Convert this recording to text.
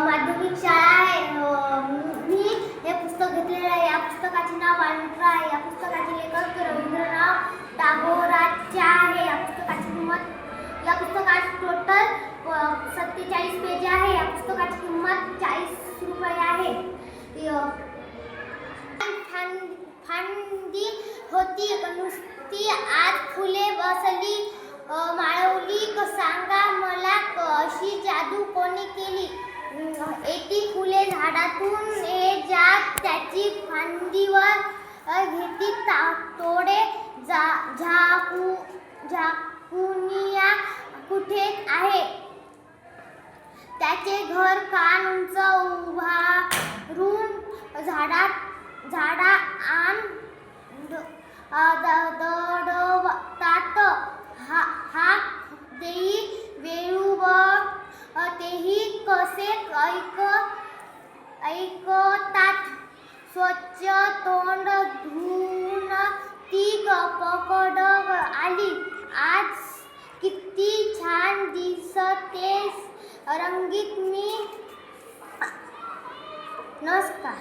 माध्यमिक शाळा आहे. मी हे पुस्तक घेतलेलं आहे. या पुस्तकाचे नाव वाल्मित्र आहे. या पुस्तकाचे लेखक रवींद्रनाथ टागोराच्या आहे. या पुस्तकाची किंमत या पुस्तकात टोटल सत्तेचाळीस पेज आहे. या पुस्तकाची किंमत चाळीस रुपये आहे. फांदी होती. नुसती आज फुले झाडातून हे जात त्याची फांदीवर घेती ता- तोडे जा झाकू झाकुनिया कुठे आहे? त्याचे घर कान उंच उभारून झाडात झाडा आण ऐकतात. स्वच्छ तोंड धुवून ती पकड आली. आज किती छान दिसतेस. रंगीत मी नमस्कार